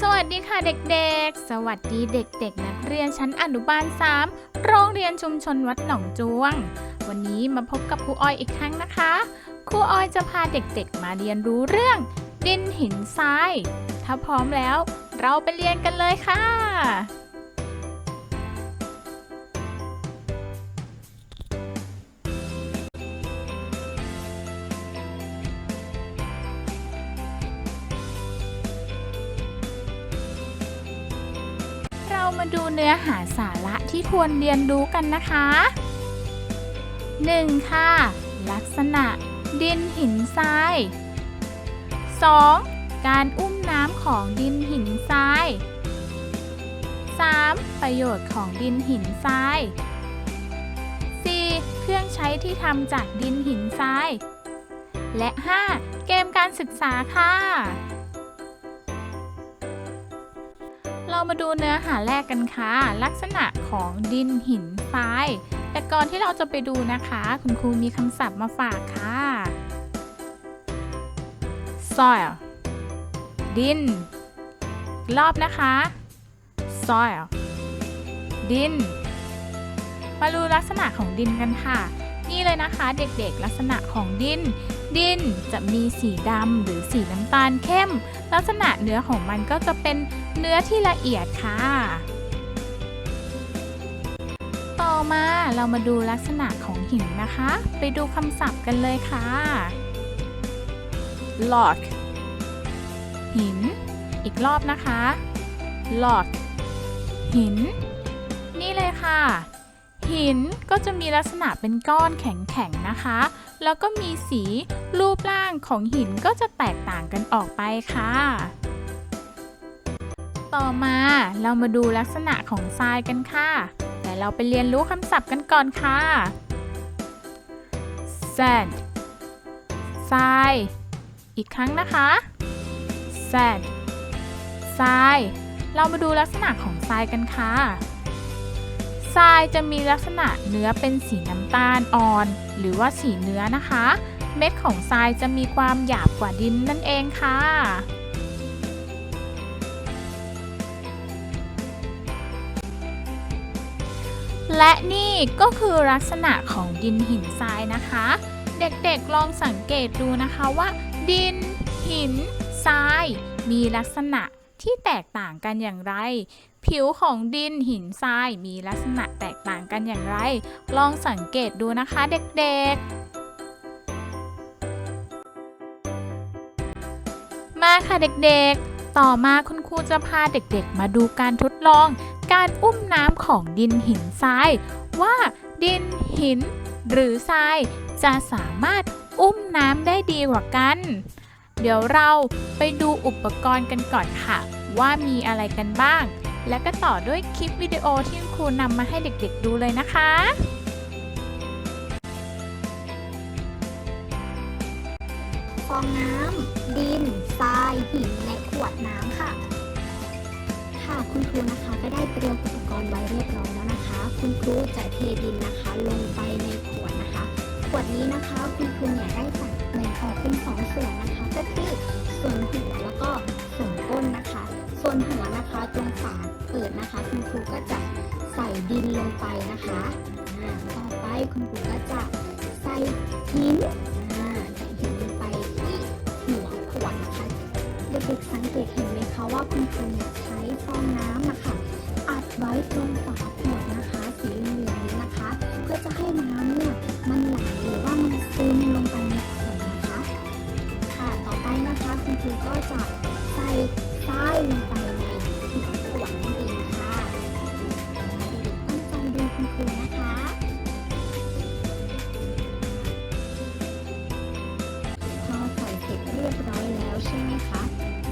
สวัสดีค่ะเด็กๆ สวัสดีเด็กๆ นักเรียนชั้นอนุบาล 3 โรงเรียนชุมชนวัดหนองจวง วันนี้มาพบกับครูออยอีกครั้งนะคะ ครูออยจะพาเด็กๆ มาเรียนรู้เรื่อง ดินหินทราย ถ้าพร้อมแล้ว เราไปเรียนกันเลยค่ะ มาดูเนื้อหาสาระที่ควรเรียนรู้กันนะคะ 1. ค่ะ ลักษณะ ดินหินทราย 2. การอุ้มน้ำของดินหินทราย 3. ประโยชน์ของดินหินทราย 4. เครื่องใช้ที่ทำจากดินหินทราย และ 5. เกมการศึกษาค่ะ เรามาดูเนื้อหาแรกกันค่ะ ลักษณะของดินหินทราย แต่ก่อนที่เราจะไปดูนะคะ คุณครูมีคำศัพท์มาฝากค่ะ soil ดิน รอบนะคะ soil ดิน มาดูลักษณะของดินกันค่ะ นี่เลยนะคะเด็กๆลักษณะของดิน ดินจะมีสีดำหรือสีน้ำตาลเข้ม ลักษณะเนื้อของมันก็จะเป็นเนื้อที่ละเอียดค่ะ ต่อมาเรามาดูลักษณะของหินนะคะ ไปดูคำศัพท์กันเลยค่ะ lock หิน อีกรอบนะคะ lock หิน นี่เลยค่ะ หินก็จะมีลักษณะเป็นก้อนแข็งๆนะคะ แล้วก็มีสีรูปร่างของหินก็จะแตกต่างกันออกไปค่ะ ต่อมาเรามาดูลักษณะของทรายกันค่ะ แต่เราไปเรียนรู้คำศัพท์กันก่อนค่ะ sand ทราย อีกครั้งนะคะ sand ทราย เรามาดูลักษณะของทรายกันค่ะ ทรายจะมีลักษณะเนื้อเป็นสีน้ำตาลอ่อน หรือว่าสีเนื้อนะคะ เม็ดของทรายจะมีความหยาบกว่าดินนั่นเองค่ะ และนี่ก็คือลักษณะของดินหินทรายนะคะ เด็กๆลองสังเกตดูนะคะว่า ดิน หิน ทราย มีลักษณะ ที่แตกต่างกันอย่างไร ผิวของดินหินทรายมีลักษณะแตกต่างกันอย่างไร ลองสังเกตดูนะคะเด็กๆ มาค่ะเด็กๆ ต่อมาคุณครูจะพาเด็กๆ มาดูการทดลอง การอุ้มน้ำของดินหินทราย ว่าดินหินหรือทรายจะสามารถอุ้มน้ำได้ดีกว่ากัน เดี๋ยวเราไปดูอุปกรณ์กันก่อนค่ะ ว่ามีอะไรกันบ้าง แล้วก็ต่อด้วยคลิปวิดีโอที่ครูนำมาให้เด็กๆดูเลยนะคะฟองน้ำดินทรายหินและขวดน้ำค่ะ ค่ะคุณครูนะคะก็ได้เตรียมอุปกรณ์ไว้เรียบร้อยแล้วนะคะ คุณครูจะเทดินนะคะ ลงไปในขวดนะคะ ขวดนี้นะคะคุณครูเนี่ยได้จัดแบ่ง ออกเป็นสองส่วนนะคะ ก็คือส่วนหัวแล้วก็ส่วนก้นนะคะ ส่วนหัวนะคะตรงฝาเปิดนะคะคุณครูก็จะใส่ดินลงไปนะคะอ่าต่อไปคุณครูก็จะใส่หินอ่าใส่หินลงไปที่หัวขวดนะคะเด็กๆสังเกตเห็นไหมคะว่าคุณครูใช้ฟองน้ำนะคะอัดไว้ตรงฝา คะคุณครูก็จะใส่ทรายลงไปในหัวขวดนั่นเองค่ะตั้งใจดูคุณครูนะคะพอใส่เสร็จเรียบร้อยแล้วใช่ไหมคะ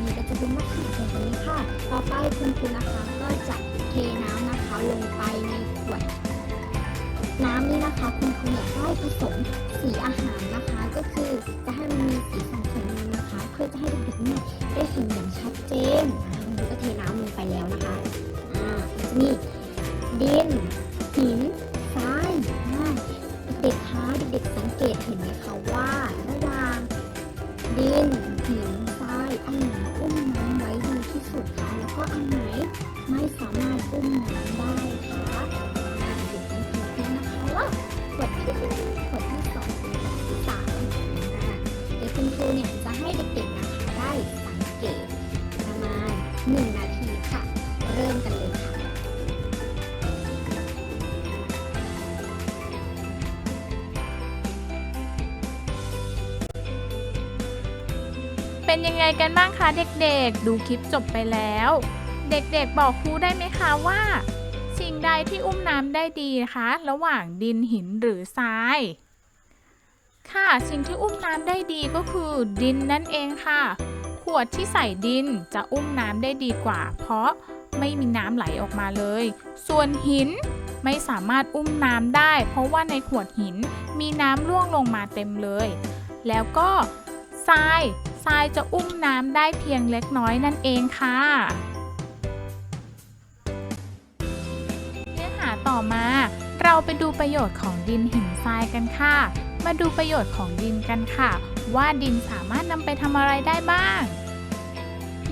นี่ก็จะเป็นลักษณะแบบนี้ค่ะ ต่อไปคุณครูนะคะก็จะเทน้ำนะคะลงไปในขวดน้ำนี้นะคะคุณครูอยากได้ผสมสีอาหารนะคะ ก็คือจะให้มันมีสีสันสวย พื่อจะให้เด็กๆนี่ได้เห็นอย่างชัดเจนคุณรูก็เทน้ำลงไปแล้วนะคะอ่าจะมีดินหินทรายเด็กๆคะเด็กๆสังเกตเห็นไหมคะว่าระหว่างดินหินทรายอันไหนอุ้มน้ำไว้ดีที่สุดคะแล้วก็อันไหนไม่สามารถอุ้มน้ำได้คะเด็กๆสังเกตนะคะว่าขวดที่หนึ่งขวดที่สองขวดที่สเดี๋ยคุณครูเนี่ยจะให้เด็กๆ 1 นาทีค่ะ เริ่มกันเลยค่ะ เป็นยังไงกันบ้างคะเด็กๆ ดูคลิปจบไปแล้ว เด็กๆบอกครูได้ไหมคะว่า สิ่งใดที่อุ้มน้ำได้ดีนะคะ ระหว่างดินหินหรือทราย ค่ะ สิ่งที่อุ้มน้ำได้ดีก็คือดินนั่นเองค่ะ วดที่ใส่ดินจะอุ้มน้ำได้ดีกว่า เพราะไม่มีน้ำไหลออกมาเลย ส่วนหินไม่สามารถอุ้มน้ำได้ เพราะว่าในขวดหินมีน้ำร่วงลงมาเต็มเลย แล้วก็ทรายทรายจะอุ้มน้ำได้เพียงเล็กน้อยนั่นเองค่ะเนื้อหาต่อมา เราไปดูประโยชน์ของดินหินทรายกันค่ะ มาดูประโยชน์ของดินกันค่ะ ว่าดินสามารถนำไปทำอะไรได้บ้าง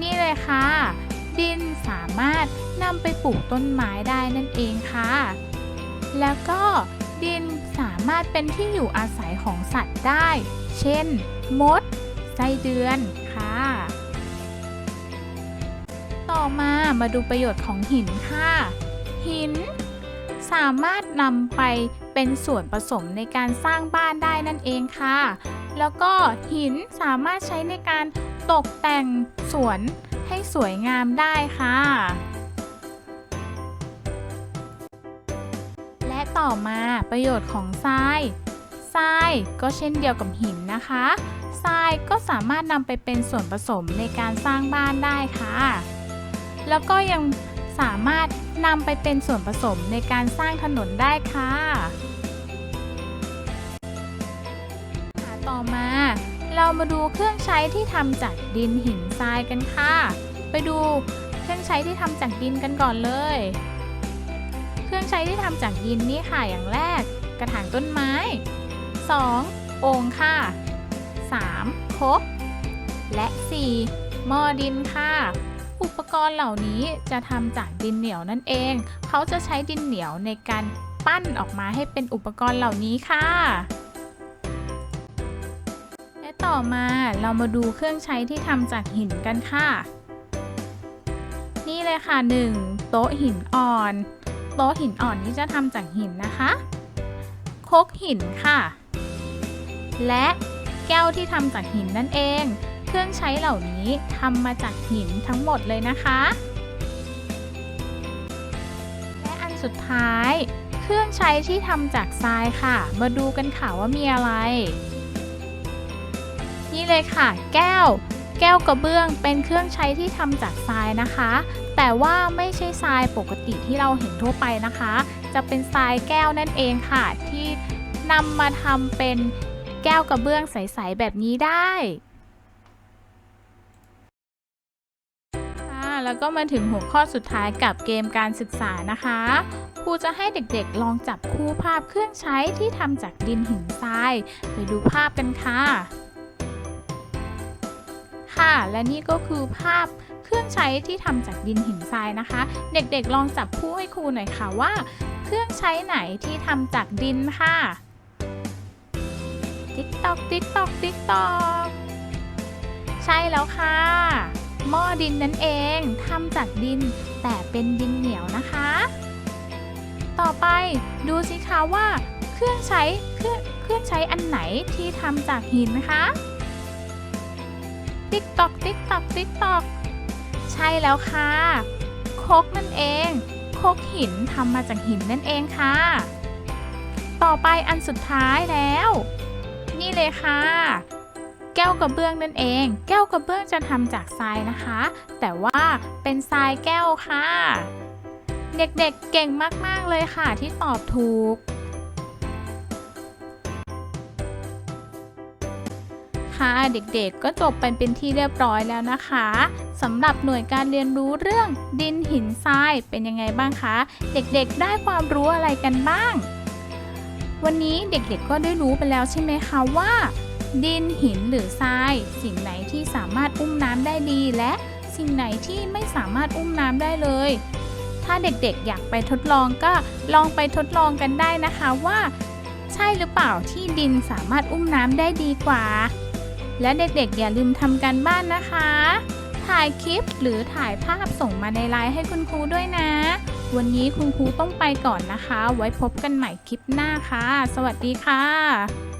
นี่เลยค่ะ ดินสามารถนำไปปลูกต้นไม้ได้นั่นเองค่ะ แล้วก็ดินสามารถเป็นที่อยู่อาศัยของสัตว์ได้ เช่น มด ไส้เดือนค่ะ ต่อมามาดูประโยชน์ของหินค่ะ หิน สามารถนำไป เป็นส่วนผสมในการสร้างบ้านได้นั่นเองค่ะ แล้วก็หินสามารถใช้ในการตกแต่งสวนให้สวยงามได้ค่ะและต่อมาประโยชน์ของทรายทรายก็เช่นเดียวกับหินนะคะทรายก็สามารถนำไปเป็นส่วนผสมในการสร้างบ้านได้ค่ะ แล้วก็ยังสามารถนำไปเป็นส่วนผสมในการสร้างถนนได้ค่ะ เรามาดูเครื่องใช้ที่ทำจากดินหินทรายกันค่ะ ไปดูเครื่องใช้ที่ทำจากดินกันก่อนเลย เครื่องใช้ที่ทำจากดินนี่ค่ะอย่างแรก กระถางต้นไม้ 2. โอ่งค่ะ 3. ครกและ 4. หม้อดินค่ะ อุปกรณ์เหล่านี้จะทำจากดินเหนียวนั่นเอง เขาจะใช้ดินเหนียวในการปั้นออกมาให้เป็นอุปกรณ์เหล่านี้ค่ะ ต่อมาเรามาดูเครื่องใช้ที่ทำจากหินกันค่ะ นี่เลยค่ะ 1. โต๊ะหินอ่อน โต๊ะหินอ่อนนี้จะทำจากหินนะคะคกหินค่ะ และแก้วที่ทำจากหินนั่นเอง เครื่องใช้เหล่านี้ทำมาจากหินทั้งหมดเลยนะคะ และอันสุดท้าย เครื่องใช้ที่ทำจากทรายค่ะ มาดูกันค่ะว่ามีอะไร นี่เลยค่ะ แก้ว แก้วกระเบื้องเป็นเครื่องใช้ที่ทำจากทรายนะคะ แต่ว่าไม่ใช่ทรายปกติที่เราเห็นทั่วไปนะคะ จะเป็นทรายแก้วนั่นเองค่ะ ที่นำมาทำเป็นแก้วกระเบื้องใสๆแบบนี้ได้ค่ะแล้วก็มาถึงหัวข้อสุดท้ายกับเกมการศึกษานะคะครูจะให้เด็กๆ ลองจับคู่ภาพเครื่องใช้ที่ทำจากดินหินทราย ไปดูภาพกันค่ะ ค่ะ และนี่ก็คือภาพเครื่องใช้ที่ทำจากดินหินทรายนะคะ เด็กๆลองจับคู่ให้ครูหน่อยค่ะว่า เครื่องใช้ไหนที่ทำจากดินค่ะ ติ๊กตอกติ๊กตอกติ๊กตอกใช่แล้วค่ะ หม้อดินนั่นเองทำจากดิน แต่เป็นดินเหนียวนะคะ ต่อไปดูสิคะว่า เครื่องใช้เครื่องเครื่องใช้อันไหนที่ทำจากหินคะ ติ๊กตอกติ๊กตอกติ๊กตอกใช่แล้วค่ะโคกนั่นเอง โคกหินทำมาจากหินนั่นเองค่ะ ต่อไปอันสุดท้ายแล้ว นี่เลยค่ะ แก้วกระเบื้องนั่นเอง แก้วกระเบื้องจะทำจากทรายนะคะ แต่ว่าเป็นทรายแก้วค่ะ เด็กๆเเก่งมากๆเลยค่ะที่ตอบถูก เด็กๆก็จบไปเป็นที่เรียบร้อยแล้วนะคะสำหรับหน่วยการเรียนรู้เรื่องดินหินทรายเป็นยังไงบ้างคะ เด็กๆได้ความรู้อะไรกันบ้าง วันนี้เด็กๆก็ได้รู้ไปแล้วใช่ไหมคะว่า ดินหินหรือทราย สิ่งไหนที่สามารถอุ้มน้ำได้ดีและสิ่งไหนที่ไม่สามารถอุ้มน้ำได้เลย ถ้าเด็กๆอยากไปทดลองก็ลองไปทดลองกันได้นะคะว่า ใช่หรือเปล่าที่ดินสามารถอุ้มน้ำได้ดีกว่า และเด็กๆ อย่าลืมทำการบ้านนะคะ ถ่ายคลิปหรือถ่ายภาพส่งมาในไลน์ให้คุณครูด้วยนะ วันนี้คุณครูต้องไปก่อนนะคะ ไว้พบกันใหม่คลิปหน้าค่ะ สวัสดีค่ะ